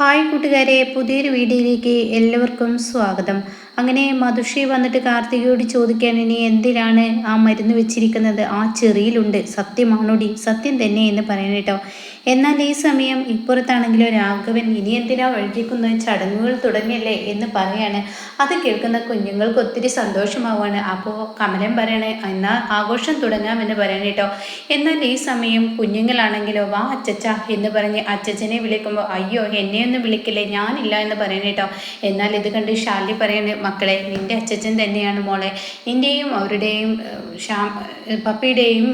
Hi കൂട്ടുകാരെ പുതിയൊരു വീഡിയോയിലേക്ക് എല്ലാവർക്കും സ്വാഗതം. അങ്ങനെ മധുഷി വന്നിട്ട് കാർത്തികയോട് ചോദിക്കാൻ ഇനി എന്തിനാണ് ആ മരുന്ന് വെച്ചിരിക്കുന്നത്? ആ ചെറിയിലുണ്ട്. സത്യമാണോടി? സത്യം തന്നെ എന്ന് പറയണം എന്നാൽ ഈ സമയം ഇപ്പുറത്താണെങ്കിലോ രാഘവൻ ഇനി എന്തിനാ വഴുകിക്കുന്ന ചടങ്ങുകൾ തുടങ്ങിയല്ലേ? എന്ന് പറയാണ്. അത് കേൾക്കുന്ന കുഞ്ഞുങ്ങൾക്ക് ഒത്തിരി സന്തോഷമാവാണ് അപ്പോൾ കമലം പറയണേ എന്നാൽ ആഘോഷം തുടങ്ങാമെന്ന് പറയണം കേട്ടോ. എന്നാൽ ഈ സമയം കുഞ്ഞുങ്ങളാണെങ്കിലോ വാ അച്ചച്ച എന്ന് പറഞ്ഞ് അച്ചച്ചനെ വിളിക്കുമ്പോൾ അയ്യോ എന്നെയൊന്നും വിളിക്കില്ലേ? ഞാനില്ല എന്ന് പറയണം കേട്ടോ. എന്നാൽ ഇത് കണ്ട് ഷാലി പറയണേ മക്കളെ നിന്റെ അച്ചച്ചൻ തന്നെയാണ് മോളെ. നിന്റെയും അവരുടെയും ശ്യാം പപ്പിയുടെയും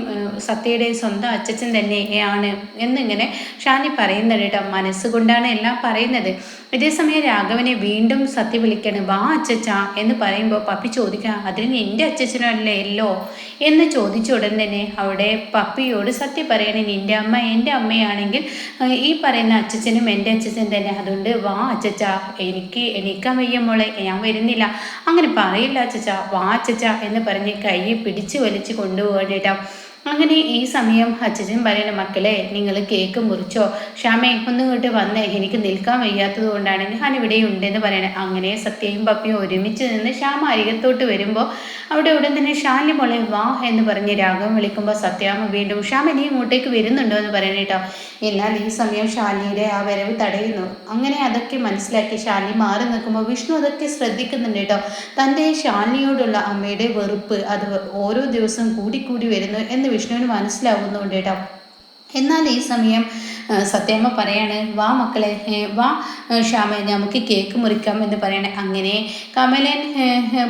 സത്യയുടെയും സ്വന്തം അച്ചച്ചൻ തന്നെയാണ് എന്നിങ്ങനെ ഷാനി പറയുന്നുണ്ട് കേട്ടോ മനസ്സുകൊണ്ടാണ് എല്ലാം പറയുന്നത്. ഇതേസമയം രാഘവനെ വീണ്ടും സത്യ വിളിക്കണം വാ അച്ചച്ച എന്ന് പറയുമ്പോൾ പപ്പി ചോദിക്കാം അതിന് എന്റെ അച്ചച്ചനല്ലേ അല്ലോ എന്ന് ചോദിച്ച ഉടൻ തന്നെ അവിടെ പപ്പിയോട് സത്യ പറയണേ നിന്റെ അമ്മ എന്റെ അമ്മയാണെങ്കിൽ ഈ പറയുന്ന അച്ചച്ചനും എന്റെ അച്ചച്ചൻ തന്നെ. അതുകൊണ്ട് വാ അച്ചച്ച എനിക്ക് എണീക്കാൻ വയ്യ മോളെ ഞാൻ വരുന്നില്ല. അങ്ങനെ പറയില്ല അച്ചച്ച വാ അച്ചച്ച എന്ന് പറഞ്ഞ് കൈ പിടിച്ച് വലിച്ച് കൊണ്ടുപോകേണ്ടിട്ടാ അങ്ങനെ ഈ സമയം അച്ഛൻ പറയുന്ന മക്കളെ നിങ്ങൾ കേക്ക് മുറിച്ചോ? ക്ഷാമേ ഒന്നിങ്ങോട്ട് വന്നേ. എനിക്ക് നിൽക്കാൻ വയ്യാത്തത് കൊണ്ടാണ് ഞാൻ ഇവിടെ ഉണ്ടെന്ന് പറയണേ. അങ്ങനെ സത്യയും പപ്പിയും ഒരുമിച്ച് നിന്ന് ശ്യാമ അരികത്തോട്ട് വരുമ്പോൾ അവിടെ ഉടൻ തന്നെ ഷാലി മോളെ വാ എന്ന് പറഞ്ഞ് രാഗം വിളിക്കുമ്പോൾ സത്യാമ വീണ്ടും ഷാമ നീ ഇങ്ങോട്ടേക്ക് വരുന്നുണ്ടോ എന്ന് പറയണ കേട്ടോ എന്നാൽ ഈ സമയം ഷാലിയുടെ ആ വരവ് തടയുന്നു. അങ്ങനെ അതൊക്കെ മനസ്സിലാക്കി ഷാലി മാറി നിൽക്കുമ്പോൾ വിഷ്ണു അതൊക്കെ ശ്രദ്ധിക്കുന്നുണ്ട് കേട്ടോ തന്റെ ഷാലിയോടുള്ള അമ്മയുടെ വെറുപ്പ് അത് ഓരോ ദിവസം കൂടിക്കൂടി വരുന്നു എന്ന് വിഷ്ണുവിന് മനസ്സിലാവുന്നുണ്ട് കേട്ടോ. എന്നാൽ ഈ സമയം സത്യമ്മ പറയാണ് വാ മക്കളെ വാ ഷ്യാമ നമുക്ക് കേക്ക് മുറിക്കാം എന്ന് പറയണേ. അങ്ങനെ കമലൻ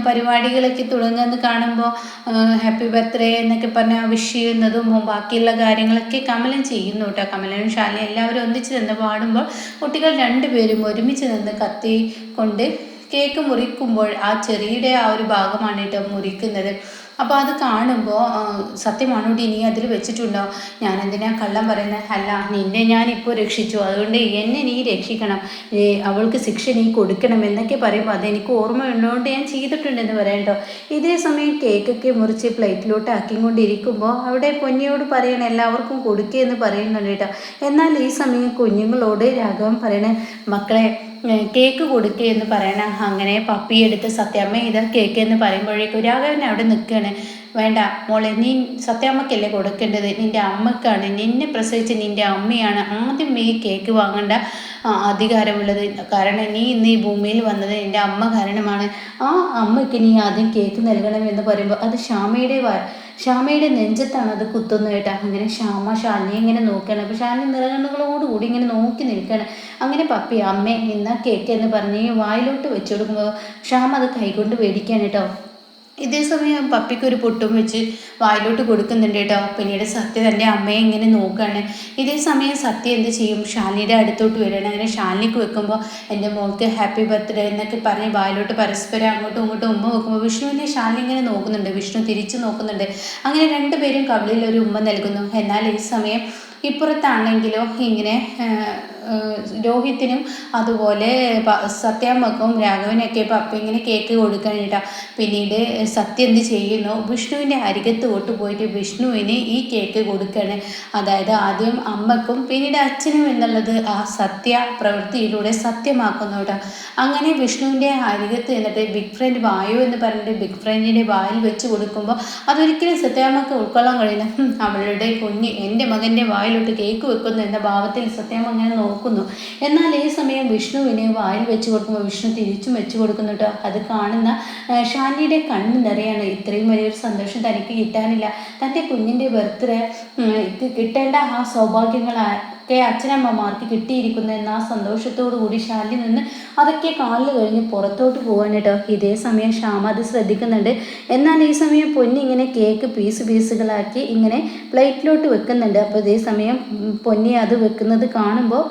പരിപാടികളൊക്കെ തുടങ്ങുന്നത് കാണുമ്പോൾ ഹാപ്പി ബർത്ത്ഡേ എന്നൊക്കെ പറഞ്ഞ വിഷ് ചെയ്യുന്നതും ബാക്കിയുള്ള കാര്യങ്ങളൊക്കെ കമലൻ ചെയ്യുന്നു കേട്ടോ. കമലനും ഷാലയും എല്ലാവരും ഒന്നിച്ച് നിന്ന് പാടുമ്പോൾ കുട്ടികൾ രണ്ടുപേരും ഒരുമിച്ച് നിന്ന് കത്തി കൊണ്ട് കേക്ക് മുറിക്കുമ്പോൾ ആ ചെറിയുടെ ആ ഒരു ഭാഗമാണ് കേട്ടോ മുറിക്കുന്നത്. അപ്പോൾ അത് കാണുമ്പോൾ സത്യമാണോടി നീ അതിൽ വെച്ചിട്ടുണ്ടോ? ഞാൻ എന്തിനാ കള്ളം പറയുന്നത് അല്ല നിന്നെ ഞാൻ ഇപ്പോൾ രക്ഷിച്ചു. അതുകൊണ്ട് എന്നെ നീ രക്ഷിക്കണം. അവൾക്ക് ശിക്ഷ നീ കൊടുക്കണം എന്നൊക്കെ പറയുമ്പോൾ അതെനിക്ക് ഓർമ്മ ഉള്ളതുകൊണ്ട് ഞാൻ ചെയ്തിട്ടുണ്ടെന്ന് പറയട്ടോ ഇതേ സമയം കേക്കൊക്കെ മുറിച്ച് പ്ലേറ്റിലോട്ട് ആക്കിക്കൊണ്ടിരിക്കുമ്പോൾ അവിടെ പൊന്നിയോട് പറയണം എല്ലാവർക്കും കൊടുക്കുക എന്ന് പറയുന്നുണ്ട് കേട്ടോ. എന്നാൽ ഈ സമയം കുഞ്ഞുങ്ങളോട് രാഘവൻ പറയണേ മക്കളെ കേക്ക് കൊടുക്കുക എന്ന് പറയണം അങ്ങനെ പപ്പി എടുത്ത് സത്യമ്മ ഇത് കേക്ക് എന്ന് പറയുമ്പോഴേക്കും രാഘവൻ അവിടെ നിൽക്കുകയാണ് വേണ്ട മോളെ നീ സത്യാമ്മക്കല്ലേ കൊടുക്കേണ്ടത്? നിന്റെ അമ്മക്കാണ് നിന്നെ പ്രസവിച്ച നിന്റെ അമ്മയാണ് ആദ്യം ഈ കേക്ക് വാങ്ങേണ്ട അധികാരമുള്ളത്. കാരണം നീ ഇന്ന് ഈ ഭൂമിയിൽ വന്നത് എന്റെ അമ്മ കാരണമാണ്. ആ അമ്മയ്ക്ക് നീ ആദ്യം കേക്ക് നൽകണം എന്ന് പറയുമ്പോൾ അത് ശ്യാമയുടെ ശ്യാമയുടെ നെഞ്ചത്താണ് അത് കുത്തുന്നത് കേട്ടോ. അങ്ങനെ ശ്യാമ ഷാലിനെ ഇങ്ങനെ നോക്കുകയാണ്. അപ്പോൾ ഷാലിനി നിറകണ്ണുകളോടുകൂടി ഇങ്ങനെ നോക്കി നിൽക്കുകയാണ്. അങ്ങനെ പപ്പി അമ്മേ ഇന്ന കേക്ക് എന്ന് പറഞ്ഞ് വായിലോട്ട് വെച്ചു കൊടുക്കുമ്പോൾ ശ്യാമ അത് കൈകൊണ്ട് മേടിക്കുകയാണ് കേട്ടോ. ഇതേ പപ്പിക്കൊരു പൊട്ടും വെച്ച് വായിലോട്ട് കൊടുക്കുന്നുണ്ട് കേട്ടോ. പിന്നീട് സത്യ തന്റെ അമ്മയെ ഇങ്ങനെ നോക്കുകയാണ് ഇതേ സമയം സത്യ എന്ത് ചെയ്യും? ഷാലിനിയുടെ അടുത്തോട്ട് വരികയാണ്. അങ്ങനെ ഷാലിനിക്ക് വെക്കുമ്പോൾ എന്റെ മോൾക്ക് ഹാപ്പി ബർത്ത്ഡേ എന്നൊക്കെ പറഞ്ഞ് വായിലോട്ട് പരസ്പരം അങ്ങോട്ടും ഇങ്ങോട്ടും ഉമ്മ വെക്കുമ്പോൾ വിഷ്ണുവിനെ ഷാലിനി ഇങ്ങനെ നോക്കുന്നുണ്ട്. വിഷ്ണു തിരിച്ചു നോക്കുന്നുണ്ട്. അങ്ങനെ രണ്ടുപേരും കവിളിൽ ഒരു ഉമ്മ നൽകുന്നു. എന്നാൽ ഈ സമയം ഇപ്പുറത്താണെങ്കിലോ ഇങ്ങനെ രോഹിത്തിനും അതുപോലെ സത്യാമ്മക്കും രാഘവനൊക്കെ പപ്പ ഇങ്ങനെ കേക്ക് കൊടുക്കാനിട്ട. പിന്നീട് സത്യ എന്ത് ചെയ്യുന്നു? വിഷ്ണുവിന്റെ അരികത്ത് തൊട്ട് പോയിട്ട് വിഷ്ണുവിന് ഈ കേക്ക് കൊടുക്കുകയാണ് അതായത് ആദ്യം അമ്മക്കും പിന്നീട് അച്ഛനും എന്നുള്ളത് ആ സത്യ പ്രവൃത്തിയിലൂടെ സത്യമാക്കുന്നു കേട്ടോ. അങ്ങനെ വിഷ്ണുവിന്റെ അരികത്ത് എന്നിട്ട് ബിഗ് ഫ്രണ്ട് വായു എന്ന് പറഞ്ഞിട്ട് ബിഗ് ഫ്രണ്ടിന്റെ വായിൽ വെച്ച് കൊടുക്കുമ്പോൾ അതൊരിക്കലും സത്യാമ്മക്ക് ഉൾക്കൊള്ളാൻ കഴിയുന്ന അവളുടെ കുഞ്ഞ് എന്റെ മകന്റെ വായിലോട്ട് കേക്ക് വെക്കുന്നു എന്ന ഭാവത്തിൽ സത്യാമ്മ അങ്ങനെ നോക്കുന്നു. എന്നാൽ ഈ സമയം വിഷ്ണുവിനെ വായിൽ വെച്ച് കൊടുക്കുമ്പോൾ വിഷ്ണു തിരിച്ചും വെച്ച് കൊടുക്കുന്നു കേട്ടോ. അത് കാണുന്ന ഷാനിയുടെ കണ്ണ് നിറയാണ്. ഇത്രയും വലിയൊരു സന്തോഷം തനിക്ക് കിട്ടാനില്ല. തന്റെ കുഞ്ഞിന്റെ ബർത്ത്ഡേ കിട്ടേണ്ട ആ സൗഭാഗ്യങ്ങളാ ഒക്കെ അച്ഛനമ്മമാർക്ക് കിട്ടിയിരിക്കുന്നു എന്ന ആ സന്തോഷത്തോടു കൂടി ഷാലി നിന്ന് അതൊക്കെ കാലിൽ കഴിഞ്ഞ് പുറത്തോട്ട് പോകാൻ കേട്ടോ. ഇതേ സമയം ഷ്യാമ അത് ശ്രദ്ധിക്കുന്നുണ്ട്. എന്നാൽ ഈ സമയം പൊന്നി ഇങ്ങനെ കേക്ക് പീസ് പീസുകളാക്കി ഇങ്ങനെ പ്ലേറ്റിലോട്ട് വെക്കുന്നുണ്ട്. അപ്പോൾ ഇതേ സമയം പൊന്നി അത് വെക്കുന്നത് കാണുമ്പോൾ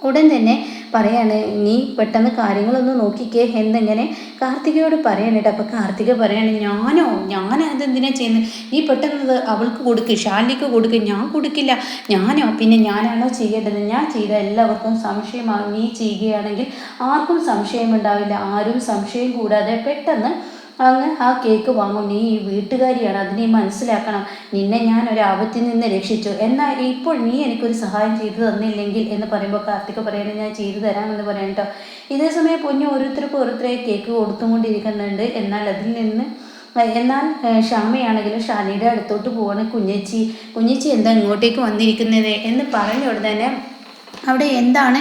ഉടൻ തന്നെ പറയാണ് നീ പെട്ടെന്ന് കാര്യങ്ങളൊന്ന് നോക്കിക്കേ എന്നിങ്ങനെ കാർത്തികയോട് പറയാനിട്ട് അപ്പോൾ കാർത്തിക പറയാണ് ഞാനോ? ഞാൻ അതെന്തിനാ ചെയ്യുന്നത് നീ പെട്ടെന്ന് അവൾക്ക് കൊടുക്ക് ഷാലിക്ക് കൊടുക്ക് ഞാൻ കൊടുക്കില്ല. ഞാനോ? പിന്നെ ഞാനാണോ ചെയ്യേണ്ടത്? ഞാൻ ചെയ്ത എല്ലാവർക്കും സംശയമാകും. നീ ചെയ്യുകയാണെങ്കിൽ ആർക്കും സംശയമുണ്ടാവില്ല. ആരും സംശയം കൂടാതെ പെട്ടെന്ന് അങ്ങ് ആ കേക്ക് വാങ്ങും നീ ഈ വീട്ടുകാരിയാണ് അത് നീ മനസ്സിലാക്കണം. നിന്നെ ഞാൻ ഒരു ആപത്തിൽ നിന്ന് രക്ഷിച്ചു. എന്നാൽ ഇപ്പോൾ നീ എനിക്കൊരു സഹായം ചെയ്തു തന്നില്ലെങ്കിൽ എന്ന് പറയുമ്പോൾ കാർത്തിക പറയുന്നത് ഞാൻ ചെയ്തു തരാമെന്ന് പറയാം കേട്ടോ ഇതേ സമയം പൊന്നു ഓരോരുത്തർക്കും ഓരോരുത്തരെ കേക്ക് കൊടുത്തുകൊണ്ടിരിക്കുന്നുണ്ട്. എന്നാൽ അതിൽ നിന്ന് എന്നാൽ ഷാമയാണെങ്കിലും ഷാനിയുടെ അടുത്തോട്ട് പോവാണ് കുഞ്ഞച്ചി. കുഞ്ഞച്ചി എന്താ ഇങ്ങോട്ടേക്ക് വന്നിരിക്കുന്നത്? എന്ന് പറഞ്ഞ ഉടനെ അവിടെ എന്താണ്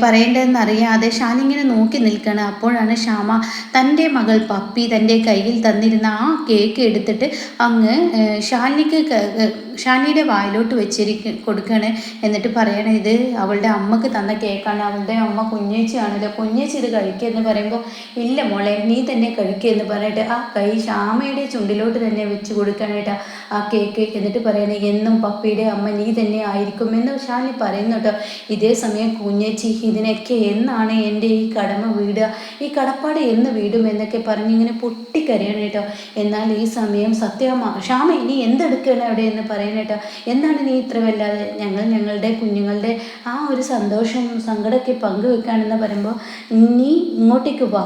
പറയേണ്ടതെന്ന് അറിയാതെ ഷാനി ഇങ്ങനെ നോക്കി നിൽക്കുകയാണ് അപ്പോഴാണ് ഷാമ തന്റെ മകൾ പപ്പി തന്റെ കയ്യിൽ തന്നിരുന്ന ആ കേക്ക് എടുത്തിട്ട് അങ്ങ് ഷാലിനിക്ക് ഷാനിയുടെ വായിലോട്ട് വെച്ചിരിക്ക കൊടുക്കുകയാണ് എന്നിട്ട് പറയണ ഇത് അവളുടെ അമ്മയ്ക്ക് തന്ന കേക്കാണ്. അവളുടെ അമ്മ കുഞ്ഞേച്ചിയാണല്ലോ കുഞ്ഞേച്ചി ഇത് കഴിക്കുക എന്ന് പറയുമ്പോൾ ഇല്ല മോളെ നീ തന്നെ കഴിക്കുക എന്ന് പറഞ്ഞിട്ട് ആ കൈ ഷാമയുടെ ചുണ്ടിലോട്ട് തന്നെ വെച്ച് കൊടുക്കാനായിട്ട് ആ കേക്ക് എന്നിട്ട് പറയണേ എന്നും പപ്പിയുടെ അമ്മ നീ തന്നെ ആയിരിക്കും എന്ന് ഷാനി പറയുന്നു കേട്ടോ. ഇതേ സമയം കുഞ്ഞേച്ചി ഇതിനൊക്കെ എന്നാണ് എന്റെ ഈ കടമ വീടുക ഈ കടപ്പാട് എന്ന് വീടും? എന്നൊക്കെ പറഞ്ഞ് ഇങ്ങനെ പൊട്ടിക്കരയണം കേട്ടോ. എന്നാൽ ഈ സമയം സത്യമാ ഷാമ ഇനി എന്തെടുക്കണം അവിടെ എന്ന് പറയുന്നത് എന്താണ് നീ ഇത്ര വല്ലാതെ ഞങ്ങൾ ഞങ്ങളുടെ കുഞ്ഞുങ്ങളുടെ ആ ഒരു സന്തോഷം സങ്കടമൊക്കെ പങ്കുവെക്കുകയാണെന്ന് പറയുമ്പോൾ നീ ഇങ്ങോട്ടേക്ക് വാ.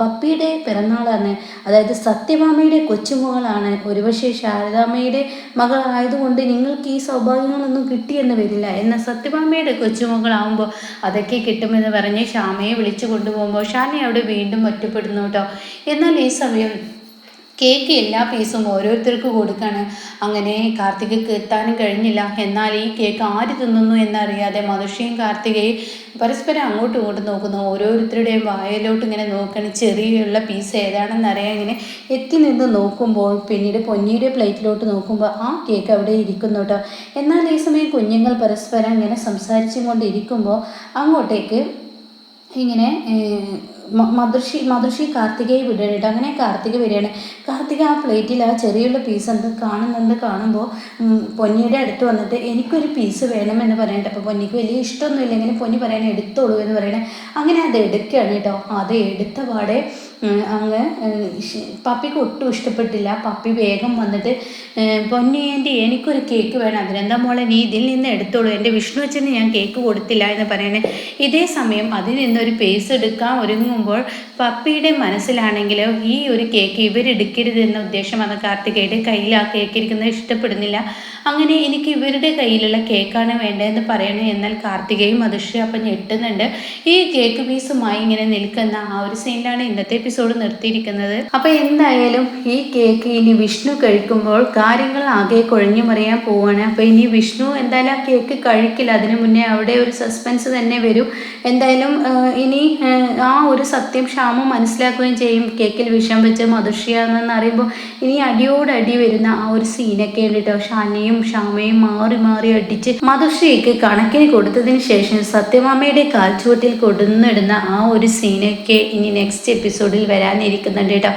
പപ്പിയുടെ പിറന്നാളാണ്. അതായത് സത്യഭാമയുടെ കൊച്ചുമകളാണ്. ഒരുപക്ഷെ ശാരദാമ്മയുടെ മകളായതുകൊണ്ട് നിങ്ങൾക്ക് ഈ സൗഭാഗ്യങ്ങളൊന്നും കിട്ടിയെന്ന് വരില്ല. എന്നാൽ സത്യഭാമയുടെ കൊച്ചുമകളാവുമ്പോൾ അതൊക്കെ കിട്ടുമെന്ന് പറഞ്ഞ് ശ്യാമയെ വിളിച്ചു കൊണ്ടുപോകുമ്പോൾ ഷാനി അവിടെ വീണ്ടും ഒറ്റപ്പെടുന്നു കേട്ടോ. എന്നാൽ ഈ സമയം കേക്ക് എല്ലാ പീസും ഓരോരുത്തർക്ക് കൊടുക്കാണ്. അങ്ങനെ കാർത്തികയ്ക്ക് എത്താനും കഴിഞ്ഞില്ല. എന്നാൽ ഈ കേക്ക് ആര് തിന്നുന്നു എന്നറിയാതെ മനുഷ്യയും കാർത്തികയും പരസ്പരം അങ്ങോട്ടും ഇങ്ങോട്ടും നോക്കുന്നു. ഓരോരുത്തരുടെയും വായലോട്ട് ഇങ്ങനെ നോക്കണം. ചെറിയുള്ള പീസ് ഏതാണെന്ന് അറിയാൻ ഇങ്ങനെ എത്തി നിന്ന് നോക്കുമ്പോൾ പിന്നീട് പൊന്നിയുടെ പ്ലേറ്റിലോട്ട് നോക്കുമ്പോൾ ആ കേക്ക് അവിടെ ഇരിക്കുന്നു കേട്ടോ എന്നാൽ ഈ സമയം കുഞ്ഞുങ്ങൾ പരസ്പരം ഇങ്ങനെ സംസാരിച്ചും കൊണ്ടിരിക്കുമ്പോൾ അങ്ങോട്ടേക്ക് ഇങ്ങനെ മധുർഷി മധുർഷി കാർത്തികയെ വിടുകയാണ് അങ്ങനെ കാർത്തിക വരികയാണ്. കാർത്തിക ആ പ്ലേറ്റിൽ ആ ചെറിയുള്ള പീസ് എന്ത് കാണുന്നുണ്ട്. കാണുമ്പോൾ പൊന്നിയുടെ അടുത്ത് വന്നിട്ട് എനിക്കൊരു പീസ് വേണമെന്ന് പറയുന്നുണ്ട് അപ്പോൾ പൊന്നിക്ക് വലിയ ഇഷ്ടമൊന്നുമില്ല ഇങ്ങനെ പൊന്നി പറയണേ എടുത്തോളൂ എന്ന് പറയണേ. അങ്ങനെ അത് എടുക്കുകയാണ് കേട്ടോ. അത് എടുത്ത പാടെ അങ്ങ് പപ്പിക്ക് ഒട്ടും ഇഷ്ടപ്പെട്ടില്ല. പപ്പി വേഗം വന്നിട്ട് പൊന്നി ആന്റി എനിക്കൊരു കേക്ക് വേണം. അതിനെന്താ മോളെ നീ ഇതിൽ നിന്ന് എടുത്തോളൂ. എന്റെ വിഷ്ണു അച്ഛന് ഞാൻ കേക്ക് കൊടുത്തില്ല എന്ന് പറയണേ. ഇതേ സമയം അതിൽ നിന്നൊരു പേസ് എടുക്കാൻ ഒരുങ്ങുമ്പോൾ പപ്പിയുടെ മനസ്സിലാണെങ്കിലോ ഈ ഒരു കേക്ക് ഇവരെടുക്കരുത് എന്ന ഉദ്ദേശം അത് കാർത്തികയുടെ കയ്യിൽ ആ കേക്ക് ഇരിക്കുന്നത് ഇഷ്ടപ്പെടുന്നില്ല. അങ്ങനെ എനിക്ക് ഇവരുടെ കയ്യിലുള്ള കേക്കാണ് വേണ്ടതെന്ന് പറയണേ. എന്നാൽ കാർത്തികയും മധുശ്രീ അപ്പം ഞെട്ടുന്നുണ്ട്. ഈ കേക്ക് പീസുമായി ഇങ്ങനെ നിൽക്കുന്ന ആ ഒരു സീനിലാണ് ഇന്നത്തെ എപ്പിസോഡ് നിർത്തിയിരിക്കുന്നത്. അപ്പൊ എന്തായാലും ഈ കേക്ക് ഇനി വിഷ്ണു കഴിക്കുമ്പോൾ കാര്യങ്ങൾ ആകെ കുഴഞ്ഞു മറിയാൻ പോവാണ്. അപ്പൊ ഇനി വിഷ്ണു എന്തായാലും ആ കേക്ക് കഴിക്കില്ല. അതിനു മുന്നേ അവിടെ ഒരു സസ്പെൻസ് തന്നെ വരും. എന്തായാലും ഇനി ആ ഒരു സത്യം ക്ഷാമം മനസ്സിലാക്കുകയും ചെയ്യും. കേക്കിൽ വിഷം വെച്ച് മധുഷിയാണെന്ന് അറിയുമ്പോൾ ഇനി അടിയോടടി വരുന്ന ആ ഒരു സീനൊക്കെ ഉണ്ട് ഷാനിയും ക്ഷാമയും മാറി മാറി അടിച്ച് മധുശ്രീക്ക് കണക്കിന് കൊടുത്തതിന് ശേഷം സത്യമാമയുടെ കാൽച്ചുവട്ടിൽ കൊടുന്നിടുന്ന ആ ഒരു സീനൊക്കെ ഇനി നെക്സ്റ്റ് എപ്പിസോഡിൽ വരാനിരിക്കുന്നുണ്ട് കേട്ടോ.